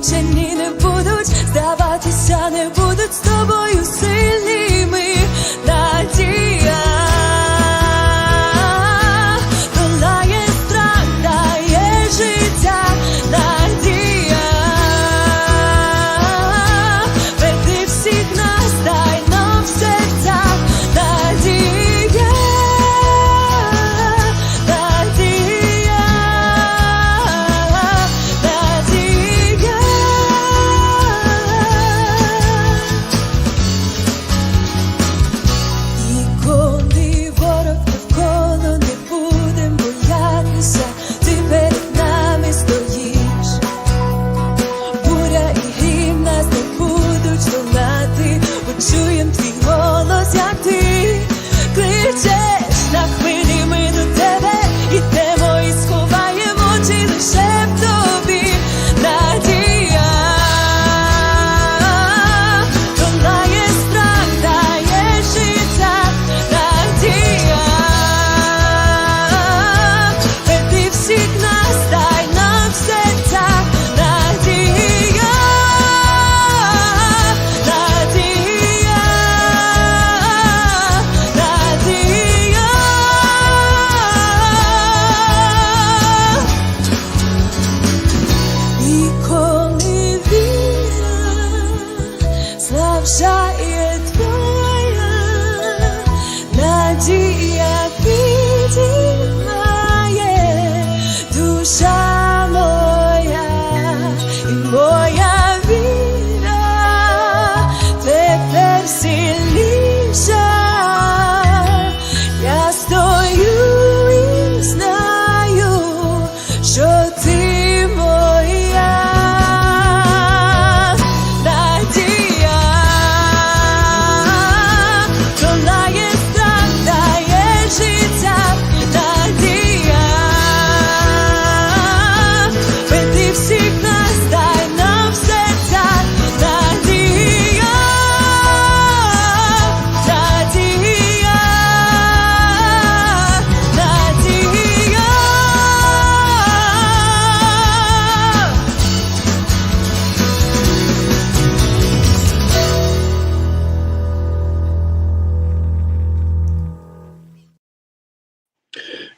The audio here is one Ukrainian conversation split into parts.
і змучені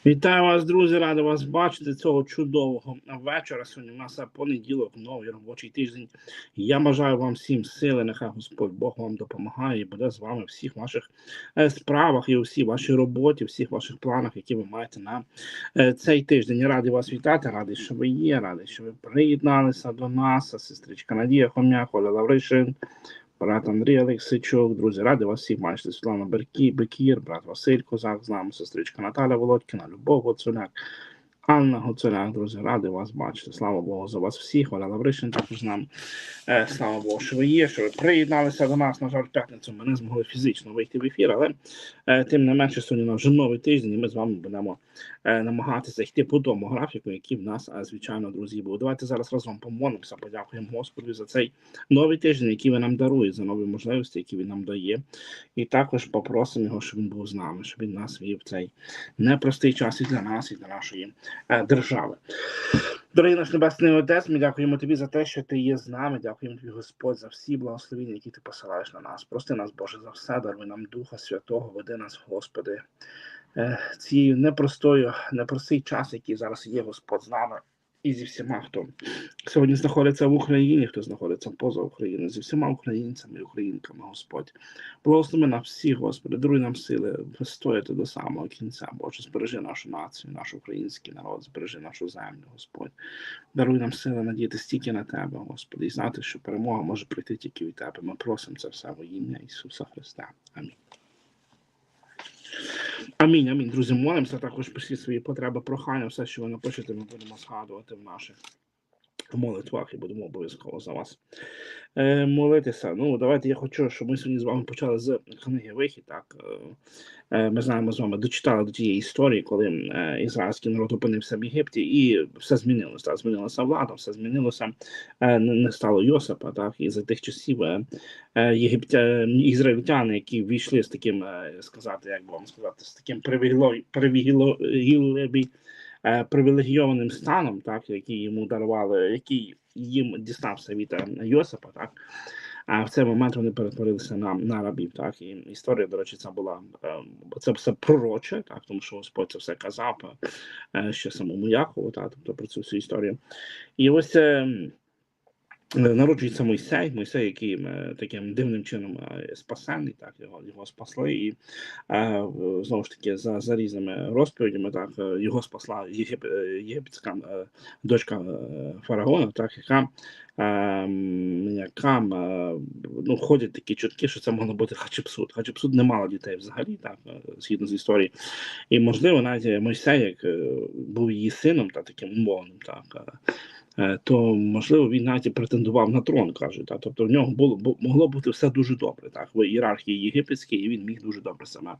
Вітаю вас, друзі! Радий вас бачити цього чудового вечора. Сьогодні у нас понеділок, новий робочий тиждень. Я бажаю вам всім сили. Нехай Господь Бог вам допомагає і буде з вами в всіх ваших е, справах і у всій вашій роботі, всіх ваших планах, які ви маєте на е, цей тиждень. Я радий вас вітати, радий, що ви є, радий, що ви приєдналися до нас. Сестричка Надія Хом'як, Лавришин, брат Андрій Олексичук, друзі, ради вас всіх бачити. Світлана Беркі, Бекір, брат Василь Козак з нами, сестричка Наталя Володькіна, Любов Гоцуляк, Анна Гоцуляк, друзі, радий вас бачити. Слава Богу за вас всіх. Оля Лавришин також з нами. Е, слава Богу, що ви є, що ви приєдналися до нас. На жаль, в п'ятницю ми не змогли фізично вийти в ефір, але е, тим не менше, сьогодні на вже новий тиждень, і ми з вами будемо е, намагатися йти по тому графіку, який в нас, е, звичайно, друзі, був. Давайте зараз разом помолимося, подякуємо Господу за цей новий тиждень, який він нам дарує, за нові можливості, які він нам дає. І також попросимо його, щоб він був з нами, щоб він нас вів цей непростий час і для нас, і для нашої держави. Дорогий наш небесний отець, ми дякуємо тобі за те, що ти є з нами. Дякуємо тобі, Господь, за всі благословення, які ти посилаєш на нас. Прости нас, Боже, за все, даруй нам Духа Святого, веди нас, Господи. цією непростою, непростий час, який зараз є, Господь з нами. І зі всіма, хто сьогодні знаходиться в Україні, хто знаходиться поза Україною, зі всіма українцями і українками, Господь. Благослови нас всіх, Господи, даруй нам сили вистояти до самого кінця. Боже, збережи нашу націю, наш український народ, збережи нашу землю, Господь. Даруй нам сили надіятися тільки на Тебе, Господи, і знати, що перемога може прийти тільки від Тебе. Ми просимо це все во ім'я Ісуса Христа. Амінь. Амінь, амінь. Друзі, молимося також пишіть свої потреби, прохання, все, що ви напишете, ми будемо згадувати в наших в молитвах і будемо обов'язково за вас е, молитися. Ну, давайте я хочу, щоб ми сьогодні з вами почали з книги Вихід. Так е, е, ми знаємо з вами, дочитали до тієї історії, коли е, ізраїльський народ опинився в Єгипті, і все змінилося. Так, змінилася влада, все змінилося. Е, не, стало Йосипа. Так, і за тих часів е, е, єгиптя, ізраїльтяни, які війшли з таким, е, сказати, як би вам сказати, з таким привіло, е, привілегійованим станом, так, який йому дарували, який їм дістався від е, Йосипа, так. А в цей момент вони перетворилися на, на рабів. Так і історія, до речі, це була е, це все пророче, так тому що Господь це все казав ще самому Якову, так, тобто про цю всю історію. І ось е, народжується Мойсей, Мойсей, який е, таким дивним чином е, спасений, так його його спасли, і е, знову ж таки за, за різними розповідями, так е, його спасла єгип, е, єгипетська е, дочка е, фараона, так яка. яка е, ну, ходять такі чутки, що це могло бути Хачепсут. Хачепсут не мала дітей взагалі, так, е, згідно з історією. І, можливо, навіть Мойсей, як е, був її сином, та таким умовним, так, е, е, то можливо він навіть претендував на трон, кажуть. Так. Тобто в нього було могло бути все дуже добре. Так, в ієрархії єгипетській, і він міг дуже добре себе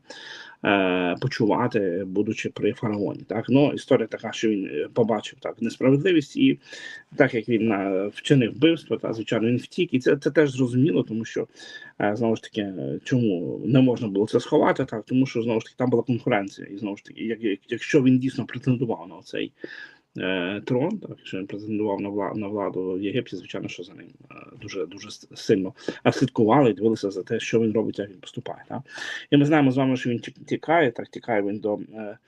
е, почувати, будучи при фараоні. Так. Ну, історія така, що він е, побачив так несправедливість, і так як він е, вчинив вбивство, та звичайно він втік, і це, це теж зрозуміло, тому що е, знову ж таки, е, чому не можна було це сховати, так тому що знову ж таки там була конкуренція, і знову ж таки, як, як, якщо він дійсно претендував на цей е, трон, так якщо він претендував на владу, на владу в Єгипті, звичайно, що за ним е, дуже дуже сильно е, слідкували дивилися за те, що він робить, як він поступає. Так? І ми знаємо з вами, що він тікає, так тікає він до е,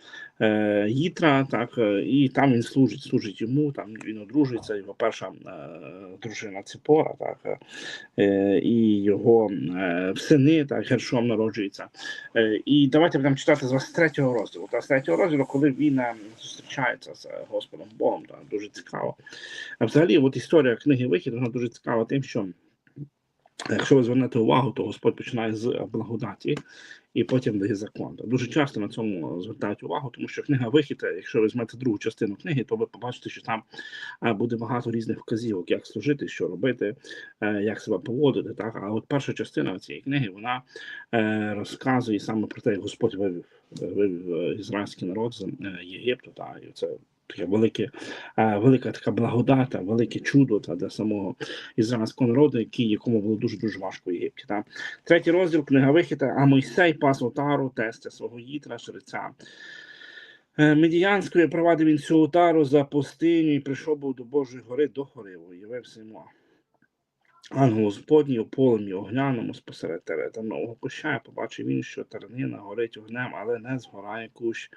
е, Їтра, так е, і там він служить, служить йому. Там він одружується. Його перша е, дружина Ципора, так е, і його е, сини, так Гершом народжується. Е, і давайте будемо читати з 23 розділу. Та з 3 розділу, коли він е, зустрічається з е, Господом Богом, так, дуже цікаво. А взагалі, от історія книги Вихід, вона дуже цікава тим, що якщо ви звернете увагу, то Господь починає з благодаті і потім дає закон. Дуже часто на цьому звертають увагу, тому що книга Вихід, якщо ви візьмете другу частину книги, то ви побачите, що там е, буде багато різних вказівок, як служити, що робити, е, як себе поводити. Так? А от перша частина цієї книги вона е, розказує саме про те, як Господь вивів, вивів ізраїльський народ з Єгипту. Та, і це таке велике, е, велика така благодата, велике чудо та, для самого ізраїльського народу, який, якому було дуже дуже важко в Єгипті. Та. Третій розділ книга вихита, а Мойсей пас отару, тестя свого їтра, жреця. Е, Медіянською провадив він цю отару за пустиню і прийшов був до Божої гори до Хориву, явився йому ангел Господній у полем'ї огняному спосеред нового куща, і побачив він, що тернина горить огнем, але не згорає кущ.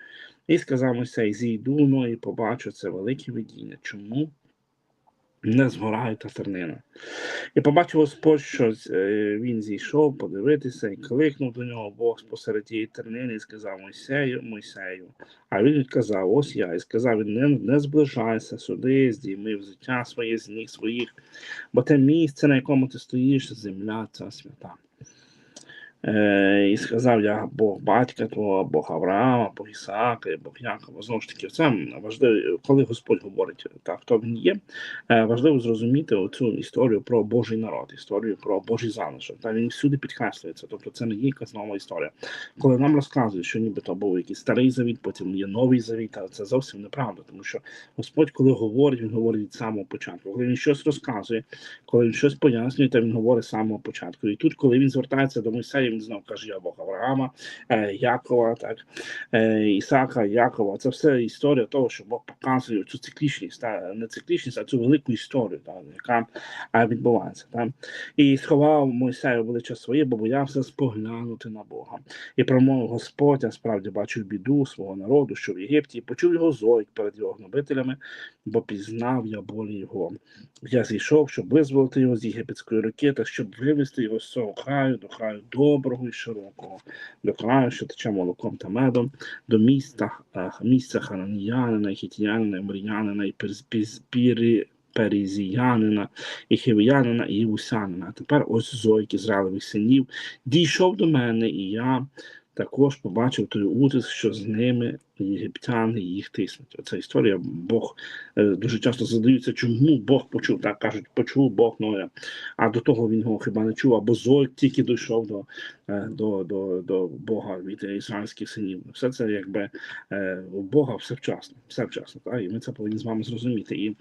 І сказав Мойсей, зійду, ну і побачу це велике видіння. Чому не згорає та тернина? І побачив Господь, що е, він зійшов подивитися і кликнув до нього Бог спосеред тієї тернини і сказав Мойсею, Мойсею. А він відказав, ось я, і сказав він, не, не зближайся сюди, здійми взуття своє з ніг своїх, бо те місце, на якому ти стоїш, земля ця свята. Е, і сказав я Бог батька твого, Бог Авраама, Бог Ісаака, Бог Якова. Знову ж таки, це важливо, коли Господь говорить так, хто він є, е, важливо зрозуміти оцю історію про Божий народ, історію про Божий залишок. Та він всюди підкреслюється. Тобто це не є якась нова історія. Коли нам розказують, що нібито був якийсь старий завіт, потім є новий завіт, а це зовсім неправда, тому що Господь, коли говорить, він говорить від самого початку. Коли він щось розказує, коли він щось пояснює, то він говорить з самого початку. І тут, коли він звертається до Мойсея, він знов каже: Я Бог Авраама, е, Якова, так е, Ісака, Якова. Це все історія того, що Бог показує цю циклічність, та не циклічність, а цю велику історію, та, яка е, відбувається. Та. І сховав Мойсею обличчя своє, бо боявся споглянути на Бога. І промовив Господь, я справді бачив біду свого народу, що в Єгипті, і почув його зойк перед його гнобителями, бо пізнав я болі його. Я зійшов, щоб визволити його з єгипетської руки, та щоб вивести його з цього краю до краю доброго і широкого, до краю, що тече молоком та медом, до міста, е, місця хананіянина, хітіянина, мріянина, і пірі. Перезіянина, і хів'янина, і Євусянина. А тепер ось Зойк Ізраїлевих синів дійшов до мене, і я також побачив той утиск, що з ними єгиптяни їх тиснуть. Оця історія Бог е, дуже часто задаються, чому Бог почув, так кажуть, почув Бог Ноя, а до того він його хіба не чув, або Зой тільки дійшов до, е, до, до, до Бога від ізраїльських синів. Все це якби е, у Бога все вчасно, все вчасно. Так? І ми це повинні з вами зрозуміти. І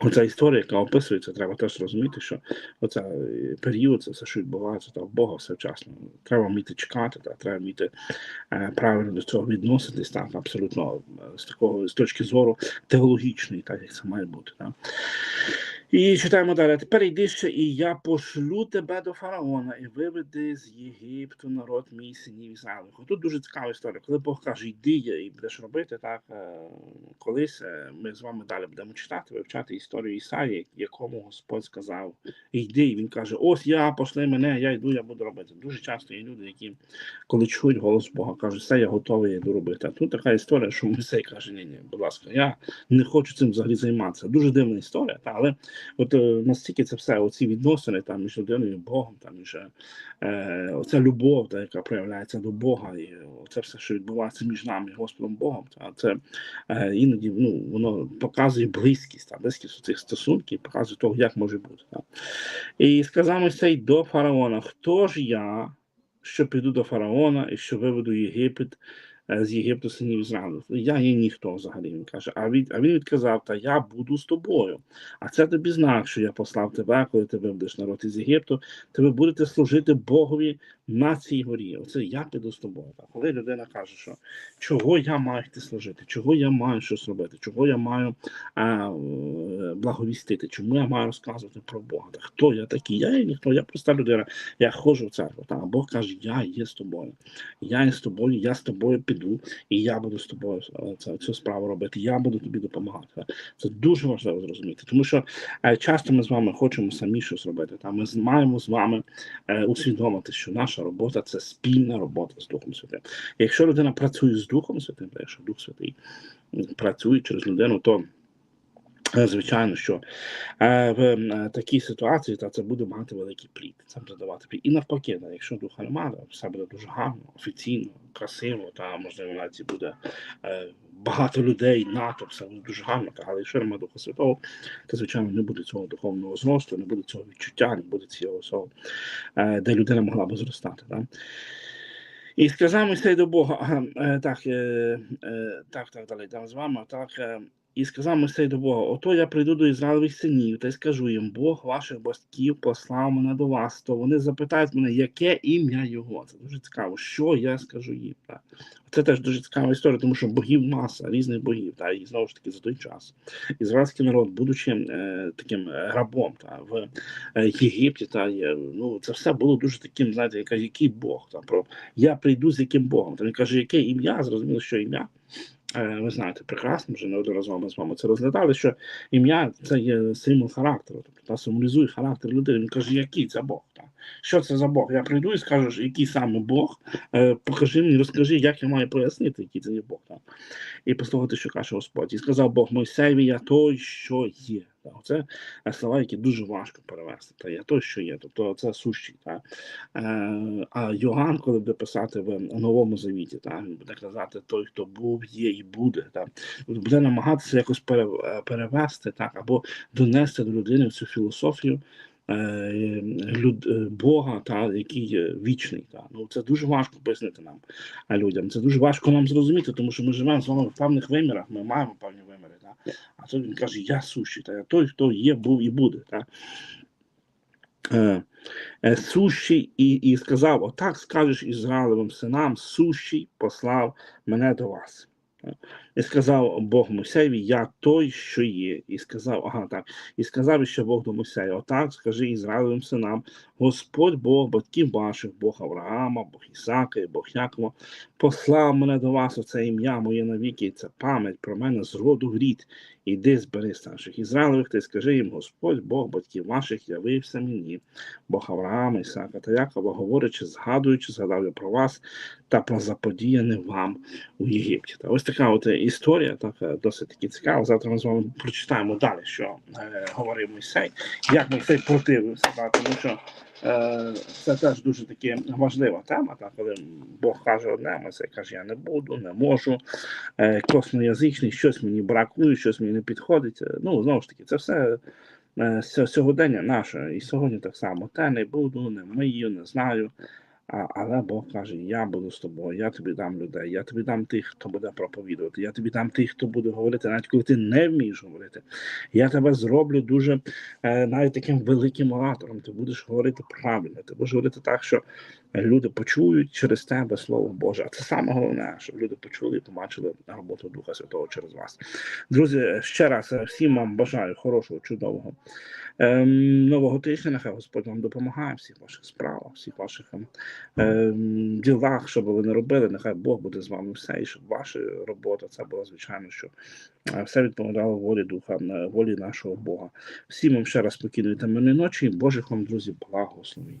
Оця історія, яка описується, треба теж розуміти, що оця е, період, це все, що відбувається, та Бога все вчасно. Треба вміти чекати, та треба вміти е, правильно до цього відноситись, так, абсолютно е, з такого з точки зору теологічної, так як це має бути. Так. І читаємо далі. Тепер йди ще, і я пошлю тебе до фараона, і виведи з Єгипту народ мій синів Ізраїлевих. Тут дуже цікава історія. Коли Бог каже, йди і будеш робити, так е, колись е, ми з вами далі будемо читати, вивчати історію Ісаї, якому Господь сказав, йди, і він каже: Ось я пошли мене, я йду, я буду робити. Дуже часто є люди, які, коли чують голос Бога, кажуть, все, я готовий, я йду робити. А тут така історія, що Мойсей каже, ні, ні, будь ласка, я не хочу цим взагалі займатися. Дуже дивна історія, та, але от е, настільки це все, оці відносини там між людиною і Богом, там між е, е, оця любов, та, яка проявляється до Бога, і це все, що відбувається між нами Господом Богом, та, це е, іноді ну, воно показує близькість, та, близькість цих стосунків, показує того, як може бути. Та. І сказав Мойсей до фараона: Хто ж я, що піду до фараона і що виведу Єгипет е, з Єгипту синів Ізраїлю? Я є ніхто взагалі. Він каже. А він, а він відказав: Та я буду з тобою. А це тобі знак, що я послав тебе, коли ти виведеш народ із Єгипту, то ви будете служити Богові на цій горі. Оце я піду з тобою. Так, коли людина каже, що чого я маю йти служити, чого я маю щось робити, чого я маю а, е, благовістити, чому я маю розказувати про Бога? Та хто я такий? Я є ніхто, я проста людина, я ходжу в церкву. Та, Бог каже, я є з тобою. Я є з тобою, я з тобою піду, і я буду з тобою е, цю справу робити. Я буду тобі допомагати. Це дуже важливо зрозуміти, тому що е, часто ми з вами хочемо самі щось робити. Та ми маємо з вами е, усвідомити, що наша робота це спільна робота з Духом Святим. Якщо людина працює з Духом Святим, якщо Дух Святий працює через людину, то звичайно, що е, в е, такій ситуації та це буде мати великий плід. Це буде давати плід. І навпаки, та, якщо духа немає, все буде дуже гарно, офіційно, красиво, та можливо навіть буде е, багато людей, НАТО, все буде дуже гарно. Та, але якщо немає Духа Святого, то звичайно не буде цього духовного зросту, не буде цього відчуття, не буде цього всього, е, де людина могла би зростати. Та. І сказав Мойсей до Бога, е, так, е, е, так, так, далі, там з вами, так, е, і сказав Мойсей до Бога: Ото я прийду до Ізраїлевих синів та й скажу їм: Бог ваших батьків послав мене до вас. То вони запитають мене, яке ім'я його. Це дуже цікаво, що я скажу їм. Так. Це теж дуже цікава історія, тому що богів маса, різних богів. Та, і знову ж таки за той час. Ізраїльський народ, будучи е, таким е, рабом та, в е, Єгипті, та, є, ну, це все було дуже таким, знаєте, яка, який Бог. Та, про, я прийду з яким Богом. Та він каже, яке ім'я, зрозуміло, що ім'я. Е, Ви знаєте, прекрасно, вже неодноразово ми з вами це розглядали, що ім'я це є символ характеру, тобто та символізує характер людини. Він каже, який це Бог? Та? Що це за Бог? Я прийду і скажу, який саме Бог, е, покажи мені, розкажи, як я маю пояснити, який це є Бог. Та? І послухати, що каже Господь. І сказав Бог Мойсеві, я той, що є. Це слова, які дуже важко перевести. Та я той, що є, тобто це сущий. Та? Е, а Йоанн, коли буде писати в Новому Завіті, та, він буде казати той, хто був, є і буде. Та, буде намагатися якось е, перевести так, або донести до людини цю філософію е, люд, Бога, та, який вічний. Та. Ну, це дуже важко пояснити нам людям. Це дуже важко нам зрозуміти, тому що ми живемо з вами в певних вимірах, ми маємо певні виміри. Та. А тут він каже, я сущий, та, я той, хто є, був і буде. Та. Е, е, сущий і, і сказав: Отак скажеш Ізраїлевим синам, сущий послав мене до вас. Е, І сказав Бог Мойсеєві, я той, що є. І сказав, ага, так. І сказав ще Бог до Мойсея, отак скажи Ізраїлевим синам, Господь Бог батьків ваших, Бог Авраама, Бог Ісака і Бог Якова, послав мене до вас оце ім'я моє навіки, і це пам'ять про мене з роду в рід. Іди збери старших Ізраїлевих, ти скажи їм, Господь Бог батьків ваших явився мені, Бог Авраама, Ісака та Якова, говорячи, згадуючи, згадав я про вас та про заподіяне вам у Єгипті. Та ось така от історія, так досить таки цікава. Завтра ми з вами прочитаємо далі, що е, говорив Мойсей, як Мойсей противився, та, тому що Е, Це теж дуже таки важлива тема, так, коли Бог каже одне, це каже, я не буду, не можу. Е, Косноязичний, щось мені бракує, щось мені не підходить. Ну, знову ж таки, це все е, сьогодення наше. І сьогодні так само. Те не буду, не вмію, не знаю. Але Бог каже: Я буду з тобою, я тобі дам людей, я тобі дам тих, хто буде проповідувати, я тобі дам тих, хто буде говорити, навіть коли ти не вмієш говорити. Я тебе зроблю дуже е, навіть таким великим оратором. Ти будеш говорити правильно, ти будеш говорити так, що люди почують через тебе Слово Боже. А це саме головне, щоб люди почули і побачили роботу Духа Святого через вас. Друзі, ще раз е, всім вам бажаю хорошого, чудового ем, нового тижня. Нехай Господь вам допомагає в всіх ваших справах, всіх ваших ем, ем, ділах, що би ви не робили. Нехай Бог буде з вами все, і щоб ваша робота це була звичайно, що е, все відповідало волі Духа, е, волі нашого Бога. Всім вам ще раз спокійної та мирної ночі. Божих вам, друзі, благословень.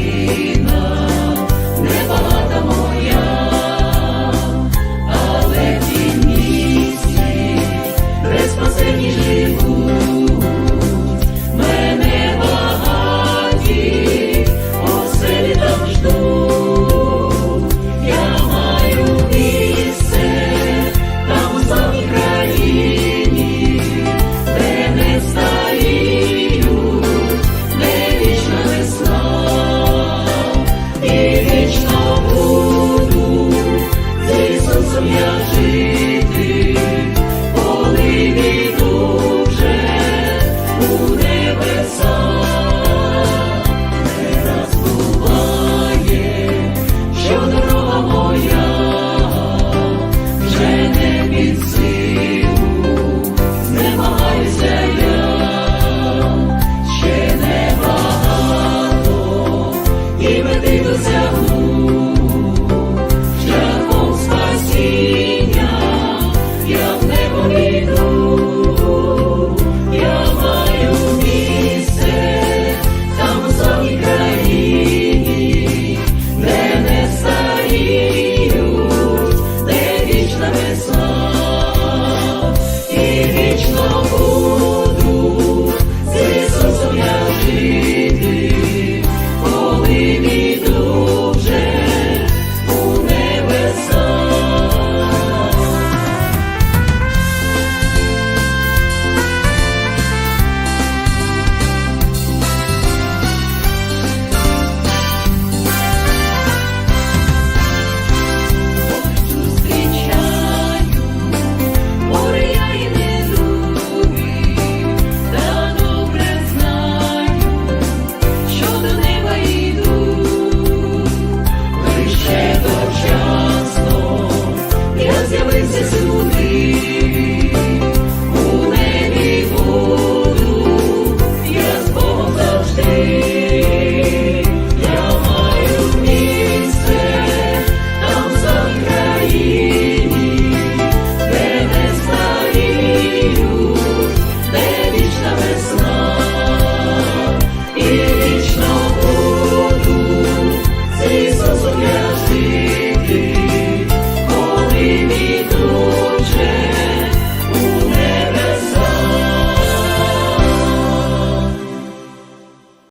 лише дочасно я з'явився сюди,